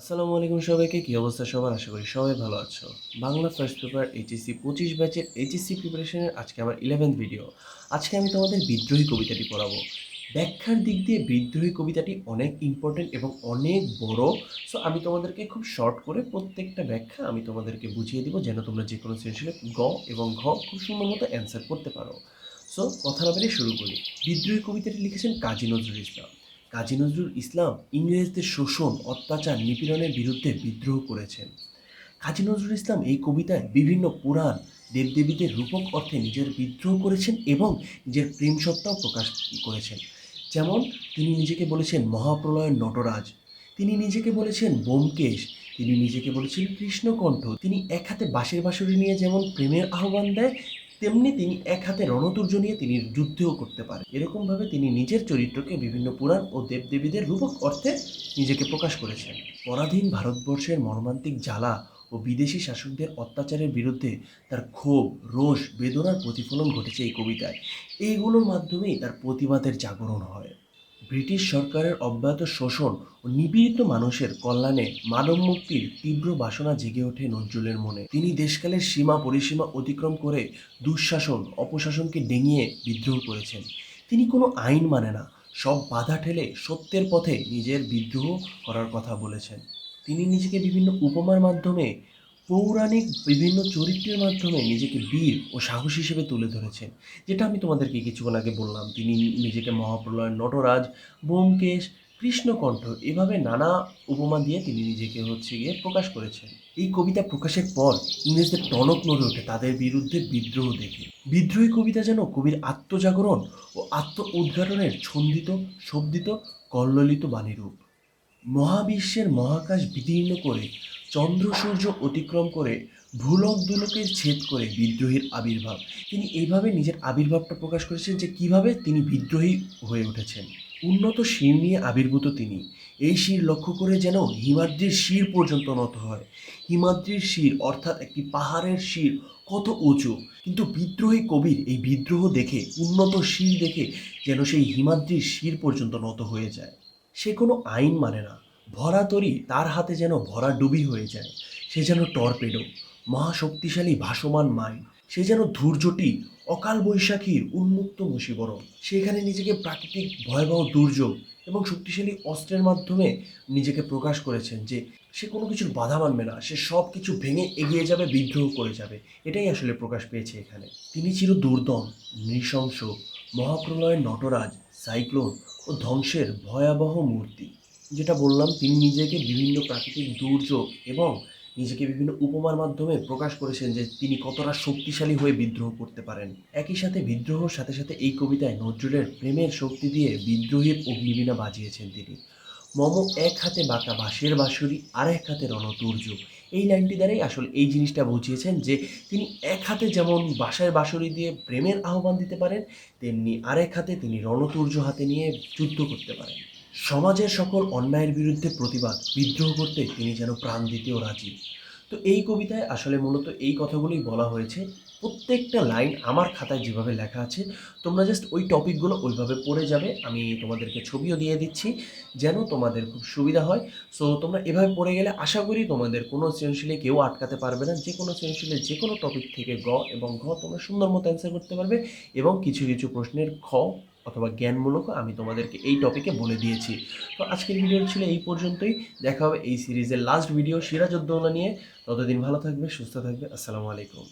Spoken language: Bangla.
আসসালামু আলাইকুম সবাইকে, কী অবস্থা সবার? আশা করি সবাই ভালো আছো। বাংলা ফার্স্ট পেপার এইচএসসি পঁচিশ ব্যাচের এইচএসসি প্রিপারেশনের আজকে আমার ইলেভেন্থ ভিডিও আজকে আমি তোমাদের বিদ্রোহী কবিতাটি পড়াবো। ব্যাখ্যার দিক দিয়ে বিদ্রোহী কবিতাটি অনেক ইম্পর্টেন্ট এবং অনেক বড়। সো আমি তোমাদেরকে খুব শর্ট করে প্রত্যেকটা ব্যাখ্যা আমি তোমাদেরকে বুঝিয়ে দিব, যেন তোমরা যে কোনো সেশনে গ এবং ঘ খুব সুন্দর মতো অ্যান্সার করতে পারো। সো কথা না শুরু করি। বিদ্রোহী কবিতাটি লিখেছেন কাজী নজরুল ইসলাম। কাজী নজরুল ইসলাম ইংরেজদের শোষণ, অত্যাচার, নিপীড়নের বিরুদ্ধে বিদ্রোহ করেছেন। কাজী নজরুল ইসলাম এই কবিতায় বিভিন্ন পুরাণ দেবদেবীদের রূপক অর্থে নিজের বিদ্রোহ করেছেন এবং নিজের প্রেম সত্তাও প্রকাশ করেছেন। যেমন তিনি নিজেকে বলেছেন মহাপ্রলয়ের নটরাজ, তিনি নিজেকে বলেছেন বোমকেশ, তিনি নিজেকে বলেছেন কৃষ্ণকণ্ঠ, তিনি এক হাতে বাঁশের বাঁশুরি নিয়ে যেমন প্রেমের আহ্বান দেয় তেমনি তিনি এক হাতে রণতুর্য নিয়ে তিনি যুদ্ধও করতে পারেন। এরকমভাবে তিনি নিজের চরিত্রকে বিভিন্ন পুরাণ ও দেবদেবীদের রূপক অর্থে নিজেকে প্রকাশ করেছেন। পরাধীন ভারতবর্ষের মর্মান্তিক জ্বালা ও বিদেশি শাসকদের অত্যাচারের বিরুদ্ধে তার ক্ষোভ, রোষ, বেদনার প্রতিফলন ঘটেছে এই কবিতায়। এইগুলোর মাধ্যমেই তার প্রতিবাদের জাগরণ হয়। ব্রিটিশ সরকারের অব্যাহত শোষণ ও নিপীড়িত মানুষের কল্যাণে মানব মুক্তির তীব্র বাসনা জেগে ওঠে নজরুলের মনে। তিনি দেশকালের সীমা পরিসীমা অতিক্রম করে দুঃশাসন, অপশাসনকে ডেঙিয়ে বিদ্রোহ করেছেন। তিনি কোনো আইন মানে না, সব বাধা ঠেলে সত্যের পথে নিজের বিদ্রোহ করার কথা বলেছেন। তিনি নিজেকে বিভিন্ন উপমার মাধ্যমে পৌরাণিক বিভিন্ন চরিত্রের মাধ্যমে নিজেকে বীর ও সাহস হিসেবে তুলে ধরেছেন। যেটা আমি তোমাদেরকে কিছুক্ষণ আগে বললাম। তিনি নিজেকে মহাপ্রলয়ের নটরাজ, ব্যোমকেশ, কৃষ্ণকণ্ঠ এভাবে নানা উপমা দিয়ে তিনি নিজেকে হচ্ছে গিয়ে প্রকাশ করেছেন। এই কবিতা প্রকাশের পর ইংরেজদের টনক নড়ে ওঠে তাদের বিরুদ্ধে বিদ্রোহ দেখে। বিদ্রোহী কবিতা যেন কবির আত্মজাগরণ ও আত্ম উদ্ঘাটনের ছন্দিত শব্দিত কল্লোলিত বাণীরূপ। মহাবিশ্বের মহাকাশ বিদীর্ণ করে চন্দ্র সূর্য অতিক্রম করে ভূলক দুলকের ছেদ করে বিদ্রোহীর আবির্ভাব। তিনি এইভাবে নিজের আবির্ভাবটা প্রকাশ করেছেন যে কীভাবে তিনি বিদ্রোহী হয়ে উঠেছেন। উন্নত শির নিয়ে আবির্ভূত তিনি। এই শির লক্ষ্য করে যেন হিমাদ্রির শির পর্যন্ত নত হয়। হিমাদ্রির শির অর্থাৎ একটি পাহাড়ের শির কত উঁচু। কিন্তু বিদ্রোহী কবির এই বিদ্রোহ দেখে, উন্নত শির দেখে যেন সেই হিমাদ্রির শির পর্যন্ত নত হয়ে যায়। সে কোনো আইন মানে না। ভরা তরি তার হাতে যেন ভরা ডুবি হয়ে যায়। সে যেন টর্পেডো, মহাশক্তিশালী ভাসমান মাইন সে যেন ধূর্যটি অকাল বৈশাখীর উন্মুক্ত বশীবরণ। সেখানে নিজেকে প্রাকৃতিক ভয়াবহ দুর্যোগ এবং শক্তিশালী অস্ত্রের মাধ্যমে নিজেকে প্রকাশ করেছেন যে, সে কোনো কিছুর বাধা মানবে না, সে সব কিছু ভেঙে এগিয়ে যাবে, বিদ্রোহ করে যাবে। এটাই আসলে প্রকাশ পেয়েছে এখানে। তিনি চির দুর্দম, নৃশংস, মহাপ্রলয়ের নটরাজ, সাইক্লোন ও ধ্বংসের ভয়াবহ মূর্তি। যেটা বললাম, তিনি নিজেকে বিভিন্ন প্রাকৃতিক দুর্যোগ এবং নিজেকে বিভিন্ন উপমার মাধ্যমে প্রকাশ করেছেন যে তিনি কতটা শক্তিশালী হয়ে বিদ্রোহ করতে পারেন। একই সাথে বিদ্রোহর সাথে সাথে এই কবিতায় নজরুলের প্রেমের শক্তি দিয়ে বিদ্রোহের অগ্নিবীণা বাজিয়েছেন তিনি। মম এক হাতে বাঁকা বাঁশের বাঁশুরি আর এক হাতে রণতুর্য। এই লাইনটি দ্বারাই আসলে এই জিনিসটা বুঝিয়েছেন যে তিনি এক হাতে যেমন বাঁশের বাঁশুরি দিয়ে প্রেমের আহ্বান দিতে পারেন, তেমনি আরেক হাতে তিনি রণতুর্য হাতে নিয়ে যুদ্ধ করতে পারেন। সমাজের সকল অন্যায়ের বিরুদ্ধে প্রতিবাদ, বিদ্রোহ করতে তিনি যেন প্রাণ দিতেও রাজি। তো এই কবিতায় আসলে মূলত এই কথাগুলোই বলা হয়েছে। প্রত্যেকটা লাইন আমার খাতায় যেভাবে লেখা আছে, তোমরা জাস্ট ওই টপিকগুলো ওইভাবে পড়ে যাবে। আমি তোমাদেরকে ছবিও দিয়ে দিচ্ছি, যেন তোমাদের খুব সুবিধা হয়। সো তোমরা এভাবে পড়ে গেলে আশা করি তোমাদের কোনো সৃজনশীলে কেউ আটকাতে পারবে না। যে কোনো সৃজনশীলে যে কোনো টপিক থেকে গ এবং ঘ তোমরা সুন্দর মতো অ্যান্সার করতে পারবে এবং কিছু কিছু প্রশ্নের খ অথবা জ্ঞানমূলক আমি তোমাদেরকে এই টপিকে বলে দিয়েছি। তো আজকের ভিডিও ছিল এই পর্যন্তই। দেখা হবে এই সিরিজের লাস্ট ভিডিও সিরাজ সিরাজউদ্দৌলা নিয়ে। ততদিন ভালো থাকবে, সুস্থ থাকবে। আসসালামু আলাইকুম।